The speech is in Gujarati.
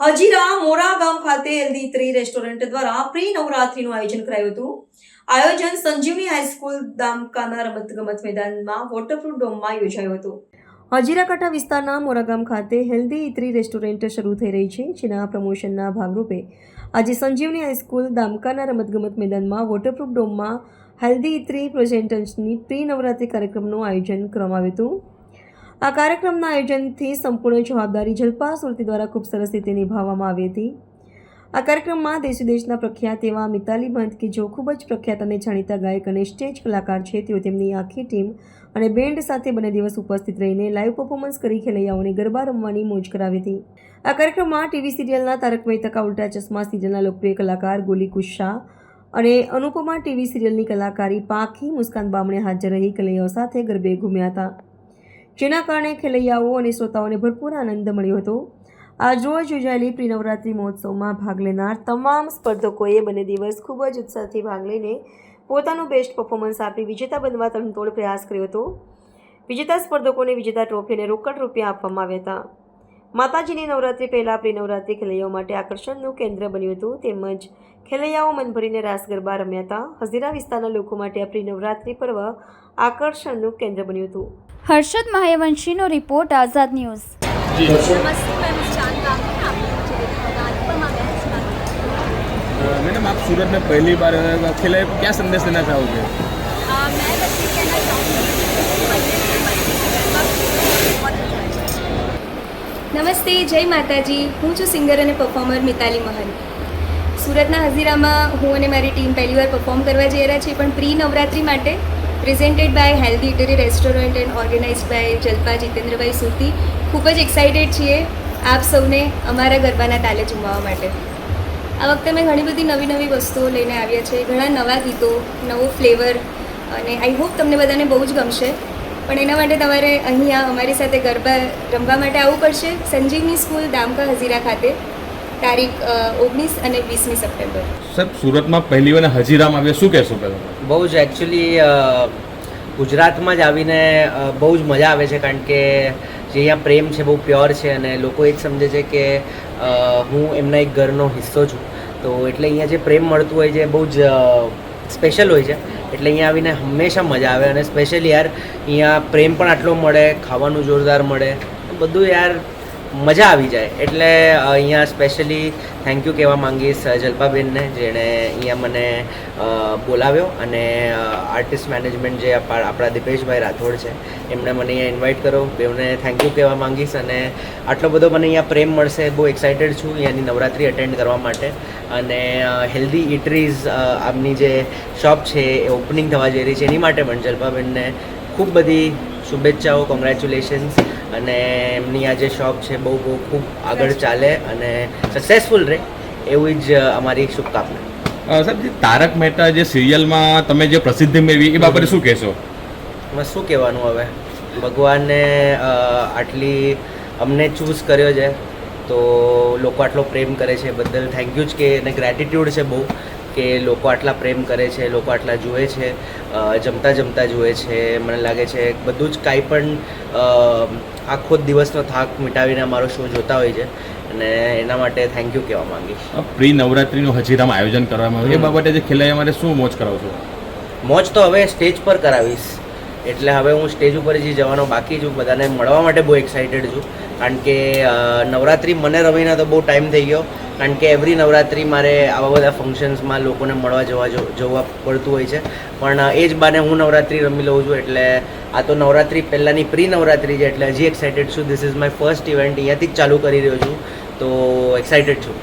હજીરા મોરા ગામ ખાતે હેલ્ધી ત્રી રેસ્ટોરન્ટ દ્વારા પ્રી નવરાત્રીનું આયોજન કરાયું હતું. આયોજન સંજીવની હાઈસ્કૂલ દામકાના રમતગમત મેદાનમાં વોટરપ્રૂફ ડોમમાં યોજાયું હતું. હજીરાકાંઠા વિસ્તારના મોરાગામ ખાતે હેલ્ધી ઇત્રી રેસ્ટોરન્ટ શરૂ થઈ રહી છે, જેના પ્રમોશનના ભાગરૂપે આજે સંજીવની હાઈસ્કૂલ દામકાના રમતગમત મેદાનમાં વોટરપ્રૂફ ડોમમાં હેલ્ધી ઇત્રી પ્રેઝેન્ટન્સની પ્રી નવરાત્રી કાર્યક્રમનું આયોજન કરવામાં આવ્યું હતું. આ કાર્યક્રમના આયોજનથી સંપૂર્ણ જવાબદારી જલપા સુરતી દ્વારા ખૂબ સરસ રીતે નિભાવવામાં આવી હતી. આ કાર્યક્રમમાં દેશ વિદેશના પ્રખ્યાત એવા મિતાલી પંત કે જો ખૂબ જ પ્રખ્યાત અને જાણીતા ગાયક અને સ્ટેજ કલાકાર છે, તેઓ તેમની આખી ટીમ અને બેન્ડ સાથે બંને દિવસ ઉપસ્થિત રહીને લાઈવ પરફોર્મન્સ કરી ખેલૈયાઓને ગરબા રમવાની મોજ કરાવી હતી. આ કાર્યક્રમમાં ટીવી સિરિયલના તારક મહેતા ઉલ્ટા ચશ્મા, સિરિયલના લોકપ્રિય કલાકાર ગોલી કુશા અને અનુપમા ટીવી સિરિયલની કલાકારી પાખી મુસ્કાન બામણે હાજર રહી કલૈયાઓ સાથે ગરબે ઘૂમ્યા હતા. જેના કારણે ખેલૈયાઓ અને શ્રોતાઓને ભરપૂર આનંદ મળ્યો હતો. આજરોજ યોજાયેલી પ્રિનવરાત્રિ મહોત્સવમાં ભાગ લેનાર તમામ સ્પર્ધકોએ બંને દિવસ ખૂબ જ ઉત્સાહથી ભાગ લઈને પોતાનું બેસ્ટ પરફોર્મન્સ આપી વિજેતા બનવા તનતોડ પ્રયાસ કર્યો હતો. વિજેતા સ્પર્ધકોને વિજેતા ટ્રોફી અને રોકડ રૂપિયા આપવામાં આવ્યા હતા. માતાજીની નવરાત્રિ પહેલાં પ્રી નવરાત્રિ ખેલૈયાઓ માટે આકર્ષણનું કેન્દ્ર બન્યું હતું તેમજ ખેલૈયાઓ મન ભરીને રાસ ગરબા રમ્યા હતા હઝીરા વિસ્તારના લોકો માટે આ પ્રી નવરાત્રિ પર્વ આકર્ષણનું કેન્દ્ર બન્યું હતું हर्षद माहेवंशी रिपोर्ट आज़ाद न्यूज़ नमस्ते मैं मुस्कान कामत आप मुझे देखा अनुपमा बहन सुनाती अ, मैडम आप सूरत में पहली बार अ, खेले हैं, क्या संदेश देना चाहोगे हूँ मैं बस ये कहना चाहूँगी નમસ્તે, જય માતાજી. હું છું સિંગર અને પરફોર્મર મિતાલી મહલ. સુરતના હઝીરામાં હું અને મારી ટીમ પહેલીવાર પરફોર્મ કરવા જઈ રહ્યા છીએ, પણ પ્રી નવરાત્રિ માટે presented by healthy eatery restaurant and organise by Jalpa Jitendrabhai Surati. ખૂબ જ એક્સાઇટેડ છીએ આપ સૌને અમારા ગરબાના તાલે ઝુમાવવા માટે. આ વખતે મેં ઘણી બધી નવી નવી વસ્તુઓ લઈને આવ્યા છે ઘણા નવા ગીતો, નવો ફ્લેવર અને આઈ હોપ તમને બધાને બહુ જ ગમશે. પણ એના માટે તમારે અહીંયા અમારી સાથે ગરબા રમવા માટે આવવું પડશે. સંજીવની સ્કૂલ દામકા હજીરા ખાતે તારીખ ઓગણીસ અને વીસમી સપ્ટેમ્બર. સર સુરતમાં પહેલી વાર હજીરામાં આવ્યા શું કહેશો પહેલાં? બહુ જ એકચ્યુઅલી ગુજરાતમાં જ આવીને બહુ જ મજા આવે છે કારણ કે જે અહીંયા પ્રેમ છે બહુ પ્યોર છે અને લોકો એ જ સમજે છે કે હું એમના એક ઘરનો હિસ્સો છું. તો એટલે અહીંયા જે પ્રેમ મળતું હોય છે બહુ જ સ્પેશિયલ હોય છે. એટલે અહીંયા આવીને હંમેશા મજા આવે અને સ્પેશિયલી યાર અહીંયા પ્રેમ પણ આટલો મળે, ખાવાનું જોરદાર મળે. બધું યાર મજા આવી જાય. એટલે અહીંયા સ્પેશિયલી થેન્ક યુ કહેવા માંગીશ જલ્પાબેનને, જેણે અહીંયા મને બોલાવ્યો અને આર્ટિસ્ટ મેનેજમેન્ટ જે આપણા દિપેશભાઈ રાઠોડ છે, એમણે મને અહીંયા ઇન્વાઇટ કર્યો. બેઉને થેન્ક યુ કહેવા માંગીશ અને આટલો બધો મને અહીંયા પ્રેમ મળશે. બહુ એક્સાઇટેડ છું અહીંયાની નવરાત્રિ અટેન્ડ કરવા માટે. અને હેલ્ધી ઇટરીઝ આમની જે શોપ છે એ ઓપનિંગ થવા જઈ રહી છે. એની માટે પણ જલ્પાબેનને ખૂબ બધી શુભેચ્છાઓ કોંગ્રેચ્યુલેશન્સ અને એમની આ જે શોપ છે બહુ બહુ ખૂબ આગળ ચાલે અને સક્સેસફુલ રહે એવી જ અમારી શુભકામના. સાહેબ તારક મહેતા જે સિરિયલમાં તમે જે પ્રસિદ્ધિ મેળવી એ બાબતે શું કહેશો? શું કહેવાનું હવે? ભગવાને આટલી અમને ચૂઝ કર્યો છે તો લોકો આટલો પ્રેમ કરે છે બદલ થેન્ક યુ જ કે અને ગ્રેટિટ્યૂડ છે બહુ કે લોકો આટલા પ્રેમ કરે છે લોકો આટલા જુએ છે જમતા જમતા જુએ છે. મને લાગે છે બધું જ કાંઈ પણ આખો દિવસનો થાક મિટાવીને અમારો શો જોતા હોય છે. અને એના માટે થેન્ક યુ કહેવા માંગીશ. પ્રી નવરાત્રિનું હજીરામાં આયોજન કરવામાં આવ્યું. એ બાબતે જે ખેલૈયા અમારે શું મોજ કરાવશો મોજ તો હવે સ્ટેજ પર કરાવીશ. એટલે હવે હું સ્ટેજ ઉપર જે જવાનો બાકી છું. બધાને મળવા માટે બહુ એક્સાઇટેડ છું. કારણ કે નવરાત્રિ મને રમીને તો બહુ ટાઈમ થઈ ગયો. કારણ કે એવરી નવરાત્રિ મારે આવા બધા ફંક્શન્સમાં લોકોને મળવા જવા જવા પડતું હોય છે. પણ એ જ બાને હું નવરાત્રી રમી લઉં છું એટલે આ તો નવરાત્રી પહેલાંની પ્રી નવરાત્રી છે એટલે હજી એક્સાઇટેડ છું. This is my first event અહીંયાથી જ ચાલુ કરી રહ્યો છું. તો એક્સાઇટેડ છું.